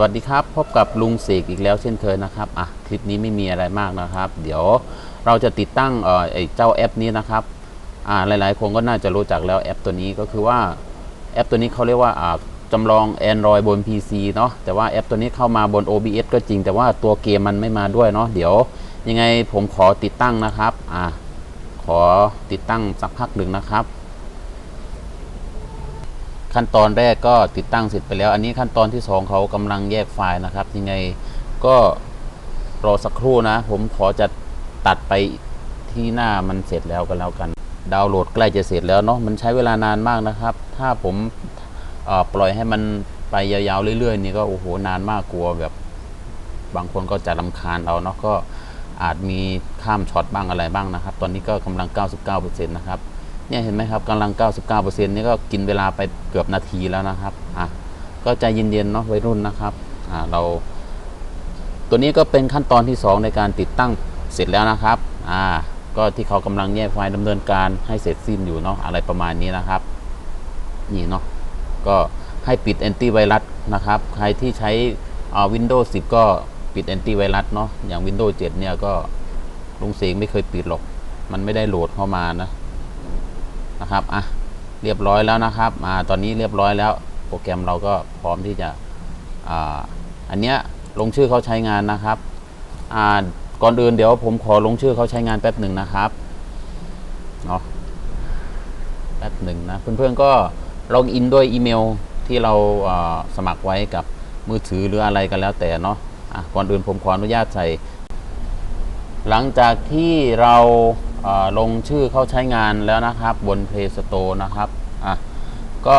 วัสดีครับ พบกับลุงเสกอีกแล้วเช่นเคยนะครับอะคลิปนี้ไม่มีอะไรมากนะครับ เดี๋ยวเราจะติดตั้งเอ่อไอเจ้าแอปนี้นะครับอ่าหลายๆคนก็น่าจะรู้จักแล้วแอปตัวนี้ก็คือว่าแอปตัวนี้เขาเรียกว่าอ่าจำลอง Android บน PC เนาะแต่ว่าแอปตัวนี้เข้ามาบน OBS ก็จริง แต่ว่าตัวเกมมันไม่มาด้วยเนาะเดี๋ยวยังไงผมขอติดตั้งนะครับอ่าขอติดตั้งสักพักหนึ่งนะครับ ขั้นตอนแรกก็ติดตั้งเสร็จไปแล้ว อันนี้ขั้นตอนที่ 2 เขากำลังแยกไฟล์นะครับยังไงก็รอสักครู่นะ ผมขอจะตัดไปที่หน้ามันเสร็จแล้วกันแล้วกัน ดาวน์โหลดใกล้จะเสร็จแล้วเนาะมันใช้เวลานานมากนะครับ ถ้าผมปล่อยให้มันไปยาวๆเรื่อยๆ นี่ก็โอ้โหนานมากกลัวแบบ บางคนก็จะลำคาญเราเนาะก็อาจมีข้ามช็อตบ้างอะไรบ้างนะครับ ตอนนี้ก็กำลัง 99%นะครับ เนี่ยเห็นไหมครับกำลัง 99%นี่ก็กินเวลาไปเกือบนาทีแล้วนะครับอะก็ใจเย็นๆเนาะวัยรุ่นนะครับอ่าเรา ตัวนี้ก็เป็นขั้นตอนที่ 2 ในการติดตั้งเสร็จแล้วนะครับอ่าก็ที่เขากำลังแยกไฟล์ดำเนินการให้เสร็จสิ้นอยู่เนาะอะไรประมาณนี้นะครับ นี่เนาะก็ให้ปิดแอนตี้ไวรัสนะครับ ใครที่ใช้อ่า Windows 10 ก็ปิดแอนตี้ไวรัสเนาะอย่าง Windows 7 เนี่ยก็ลุงเสงไม่เคยปิดหรอก มันไม่ได้โหลดเข้ามานะ นะครับอะเรียบร้อยแล้วนะครับอ่าตอนนี้เรียบร้อยแล้ว โปรแกรมเราก็พร้อมที่จะอ่าอันเนี้ยลงชื่อเขาใช้งานนะครับอ่าก่อนอื่นเดี๋ยวผมขอลงชื่อเขาใช้งานแป๊บหนึ่งนะครับเนาะแป๊บหนึ่งนะเพื่อนๆก็ลอกอินด้วยอีเมลที่เราอ่าสมัครไว้กับมือถือหรืออะไรกันแล้วแต่เนาะอะก่อนอื่นผมขออนุญาตใส่ หลังจากที่เรา ลงชื่อเข้าใช้งานแล้วนะครับ บน Play Store นะครับอะก็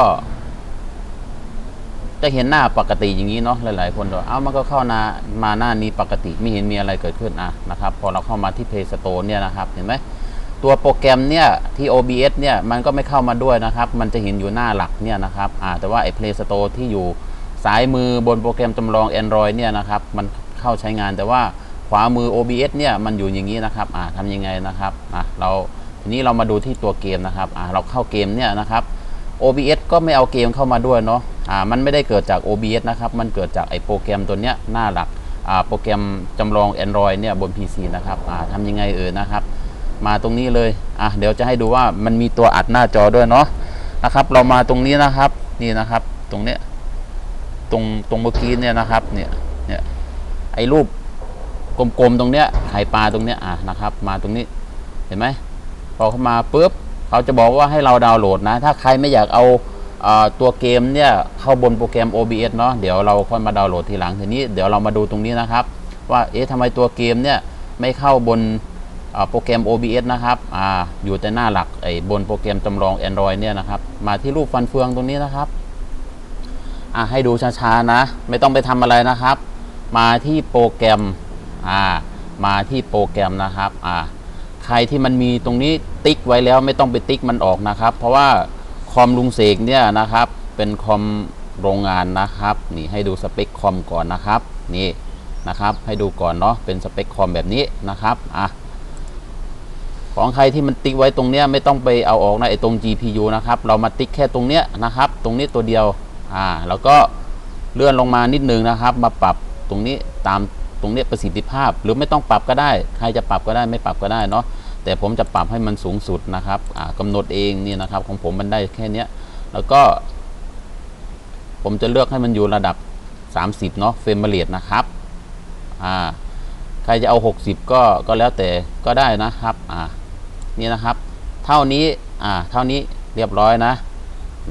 จะเห็นหน้าปกติอย่างนี้เนาะหลาย ๆ คนบอกเอ้ามันก็เข้านามาหน้านี้ปกติไม่เห็นมีอะไรเกิดขึ้นอะนะครับ พอเราเข้ามาที่ Play Store เนี่ยนะครับ เห็นไหมตัวโปรแกรมเนี่ยที่ OBS เนี่ยมันก็ไม่เข้ามาด้วยนะครับ มันจะเห็นอยู่หน้าหลักเนี่ยนะครับอ่าแต่ว่าไอ้ Play Store ที่อยู่ซ้ายมือบนโปรแกรมจำลอง Android เนี่ยนะครับ มันเข้าใช้งานแต่ว่า ขวามือ OBS เนี่ยมันอยู่อย่างนี้นะครับอ่าทำยังไงนะครับอะเราทีนี้เรามาดูที่ตัวเกมนะครับอ่าเราเข้าเกมเนี่ยนะครับ OBS ก็ไม่เอาเกมเข้ามาด้วยเนาะอ่ามันไม่ได้เกิดจาก OBS นะครับมันเกิดจากไอโปรแกรมตัวเนี้ยหน้าหลักอ่าโปรแกรมจำลอง Android เนี่ยบน PC นะครับอ่าทำยังไงเอ่ยนะครับ มาตรงนี้เลยอะเดี๋ยวจะให้ดูว่ามันมีตัวอัดหน้าจอด้วยเนาะนะครับ เรามาตรงนี้นะครับนี่นะครับ ตรงเนี้ยตรงตรงเมื่อกี้เนี่ยนะครับเนี่ยเนี่ยไอ้รูป กลมๆตรงเนี้ยไข่ปลาตรงเนี้ยอะนะครับ มาตรงนี้เห็นไหมพอเข้ามาปุ๊บเขาจะบอกว่าให้เราดาวน์โหลดนะ ถ้าใครไม่อยากเอาอตัวเกมเนี่ยเข้าบนโปรแกรม OBS เนาะเดี๋ยวเราค่อยมาดาวน์โหลดทีหลังทีนี้เดี๋ยวเรามาดูตรงนี้นะครับ ว่าเอ๊ะทำไมตัวเกมเนี่ยไม่เข้าบนโปรแกรม OBS นะครับออยู่แต่หน้าหลักไอ้บนโปรแกรมจำลอง Android เนี่ยนะครับมาที่รูปฟันเฟืองตรงนี้นะครับอ่าให้ดูช้าๆนะ ไม่ต้องไปทำอะไรนะครับ มาที่โปรแกรม อ่ามาที่โปรแกรมนะครับอ่าใครที่มันมีตรงนี้ติ๊กไว้แล้วไม่ต้องไปติ๊กมันออกนะครับ เพราะว่าคอมลุงเสกเนี่ยนะครับ เป็นคอมโรงงานนะครับ นี่ให้ดูสเปคคอมก่อนนะครับนี่นะครับ ให้ดูก่อนเนาะเป็นสเปคคอมแบบนี้นะครับอะของใครที่มันติ๊กไว้ตรงเนี้ยไม่ต้องไปเอาออกนะไอตรง GPU นะครับ เรามาติ๊กแค่ตรงเนี้ยนะครับ ตรงนี้ตัวเดียวอ่าแล้วก็เลื่อนลงมานิดนึงนะครับ มาปรับตรงนี้ตาม ตรงเนี้ยประสิทธิภาพ หรือไม่ต้องปรับก็ได้ ใครจะปรับก็ได้ไม่ปรับก็ได้เนาะแต่ผมจะปรับให้มันสูงสุดนะครับอ่ากำหนดเองนี่นะครับ ของผมมันได้แค่เนี้ยแล้วก็ ผมจะเลือกให้มันอยู่ระดับ 30 เนาะเฟรมเรทนะครับอ่าใครจะเอา 60 ก็ก็แล้วแต่ก็ได้นะครับอ่านี่นะครับ เท่านี้อ่าเท่านี้เรียบร้อยนะ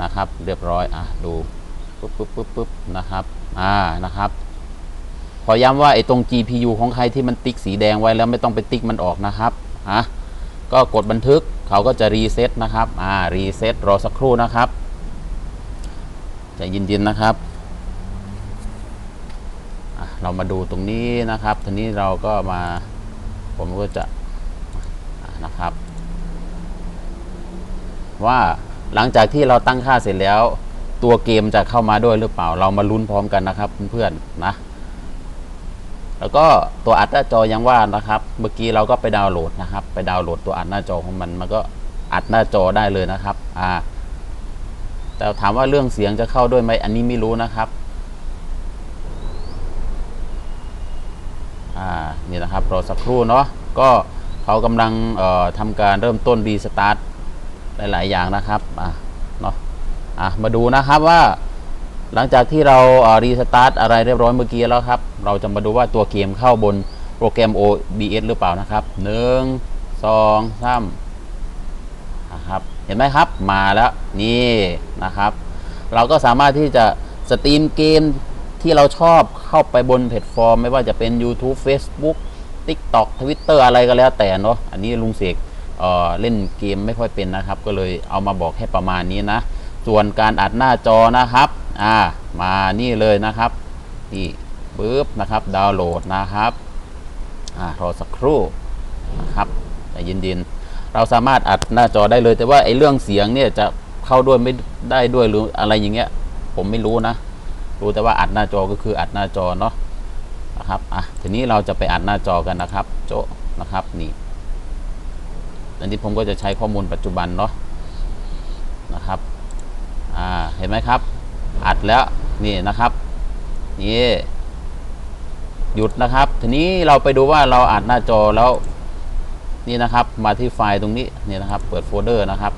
นะครับ เรียบร้อยอ่าดูปุ๊บปุ๊บปุ๊บปุ๊บนะครับอ่านะครับ อย้ำว่าไอ้ตรง GPU ของใครที่มันติ๊กสีแดงไว้แล้วไม่ต้องไปติ๊กมันออกนะครับอะก็กดบันทึกเขาก็จะรีเซ็ตนะครับอ่ารีเซ็ตรอสักครู่นะครับจเย็นๆนะครับเรามาดูตรงนี้นะครับ ทีนี้เราก็มา ผมก็จะอะนะครับ ว่าหลังจากที่เราตั้งค่าเสร็จแล้ว ตัวเกมจะเข้ามาด้วยหรือเปล่า เรามาลุ้นพร้อมกันนะครับเพื่อนๆนะ แล้วก็ตัวอัดหน้าจอยังว่านะครับ เมื่อกี้เราก็ไปดาวน์โหลดนะครับ ไปดาวน์โหลดตัวอัดหน้าจอของมันมันก็อัดหน้าจอได้เลยนะครับอ่าแต่ถามว่าเรื่องเสียงจะเข้าด้วยไหมอันนี้ไม่รู้นะครับอ่านี่นะครับรอสักครู่เนาะก็เขากำลังทำการเริ่มต้นรีสตาร์ทหลาย ๆ อย่างนะครับอะเนาะอะมาดูนะครับว่า หลังจากที่เรารีสตาร์ทอะไรเรียบร้อยเมื่อกี้แล้วครับ เราจะมาดูว่าตัวเกมเข้าบนโปรแกรม OBS หรือเปล่านะครับหนึ่งสองสามนะครับ เห็นไหมครับ มาแล้วนี่นะครับ เราก็สามารถที่จะสตรีมเกมที่เราชอบเข้าไปบนแพลตฟอร์ม ไม่ว่าจะเป็น YouTube Facebook TikTok Twitter อะไรก็แล้วแต่เนาะ อันนี้ลุงเสกเเล่นเกมไม่ค่อยเป็นนะครับ ก็เลยเอามาบอกให้ประมาณนี้นะ ส่วนการอัดหน้าจอนะครับ อ่ามานี่เลยนะครับนี่ปึ๊บนะครับดาวน์โหลดนะครับอ่ารอสักครู่นะครับใจเย็นๆเราสามารถอัดหน้าจอได้เลย แต่ว่าไอ้เรื่องเสียงเนี่ยจะเข้าด้วยไม่ได้ด้วยหรืออะไรอย่างเงี้ย ผมไม่รู้นะ รู้แต่ว่าอัดหน้าจอก็คืออัดหน้าจอเนาะนะครับอะทีนี้เราจะไปอัดหน้าจอกันนะครับ โจนะครับนี่อันนี้ผมก็จะใช้ข้อมูลปัจจุบันเนาะนะครับอ่าเห็นไหมครับ อัดแล้วนี่นะครับนี่หยุดนะครับ ทีนี้เราไปดูว่าเราอัดหน้าจอแล้ว นี่นะครับ มาที่ไฟล์ตรงนี้นี่นะครับ เปิดโฟลเดอร์นะครับ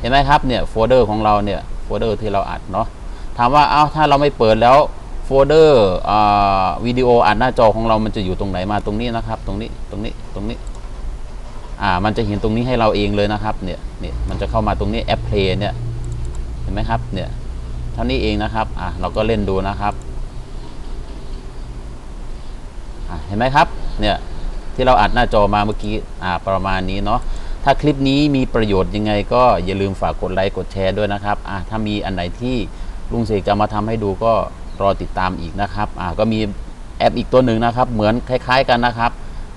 เห็นไหมครับเนี่ยโฟลเดอร์ของเราเนี่ยโฟลเดอร์ที่เราอัดเนาะถามว่าเอ้าถ้าเราไม่เปิดแล้วโฟลเดอร์วิดีโออัดหน้าจอของเรามันจะอยู่ตรงไหนมาตรงนี้นะครับ ตรงนี้ตรงนี้ตรงนี้อ่ามันจะเห็นตรงนี้ให้เราเองเลยนะครับเนี่ยเนี่ยมันจะเข้ามาตรงนี้แอปเพลย์เนี่ยเห็นไหมครับเนี่ย เท่านี้เองนะครับอะเราก็เล่นดูนะครับเห็นไหมครับเนี่ยที่เราอัดหน้าจอมาเมื่อกี้อ่าประมาณนี้เนาะถ้าคลิปนี้มีประโยชน์ยังไง ก็อย่าลืมฝากกดไลค์กดแชร์ด้วยนะครับอ่าถ้ามีอันไหนที่ลุงเสกจะมาทำให้ดูก็รอติดตามอีกนะครับอ่าก็มีแอปอีกตัวหนึ่งนะครับ เหมือนคล้าย ๆกันนะครับ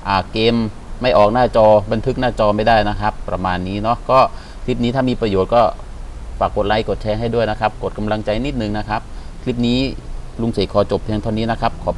อ่าเกมไม่ออกหน้าจอบันทึกหน้าจอไม่ได้นะครับ ประมาณนี้เนาะก็คลิปนี้ถ้ามีประโยชน์ก็ ฝากกดไลค์กดแชร์ให้ด้วยนะครับ กดกำลังใจนิดนึงนะครับ คลิปนี้ลุงเสกขอจบเพียงเท่านี้นะครับขอบ